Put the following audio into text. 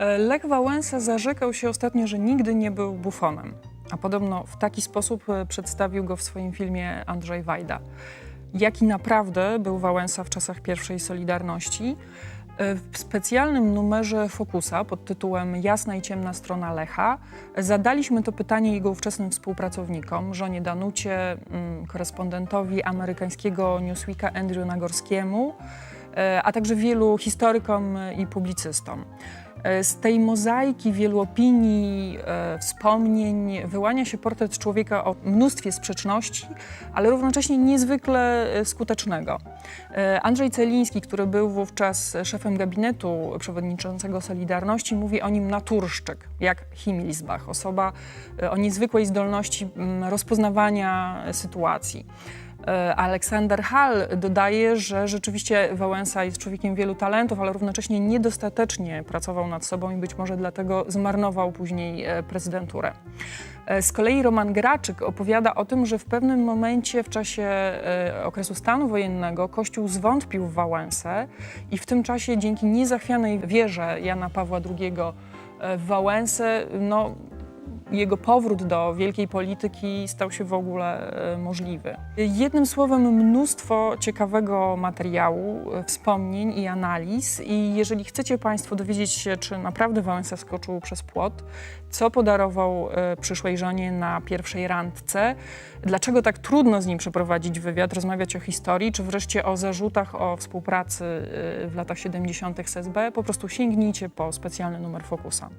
E, Lech Wałęsa zarzekał się ostatnio, że nigdy nie był bufonem. A podobno w taki sposób e, przedstawił go w swoim filmie Andrzej Wajda. Jaki naprawdę był Wałęsa w czasach pierwszej Solidarności? E, W specjalnym numerze Fokusa pod tytułem Jasna i ciemna strona Lecha zadaliśmy to pytanie jego ówczesnym współpracownikom, żonie Danucie, mm, korespondentowi amerykańskiego Newsweeka Andrew Nagorskiemu, a także wielu historykom i publicystom. E, Z tej mozaiki wielu opinii, e, wspomnień wyłania się portret człowieka o mnóstwie sprzeczności, ale równocześnie niezwykle e, skutecznego. Andrzej Celiński, który był wówczas szefem gabinetu przewodniczącego Solidarności, mówi o nim naturszczyk, jak Himmelsbach, osoba o niezwykłej zdolności mm, rozpoznawania sytuacji. E, Aleksander Hall dodaje, że rzeczywiście Wałęsa jest człowiekiem wielu talentów, ale równocześnie niedostatecznie pracował nad sobą i być może dlatego zmarnował później e, prezydenturę. E, Z kolei Roman Graczyk opowiada o tym, że w pewnym momencie w czasie okresu stanu wojennego Kościół zwątpił w Wałęsę i w tym czasie dzięki niezachwianej wierze Jana Pawła II w Wałęsę, no, jego powrót do wielkiej polityki stał się w ogóle e, możliwy. Jednym słowem, mnóstwo ciekawego materiału, e, wspomnień i analiz. I jeżeli chcecie Państwo dowiedzieć się, czy naprawdę Wałęsa skoczył przez płot, co podarował e, przyszłej żonie na pierwszej randce, dlaczego tak trudno z nim przeprowadzić wywiad, rozmawiać o historii, czy wreszcie o zarzutach o współpracy w latach 70. z SB, po prostu sięgnijcie po specjalny numer Fokusa.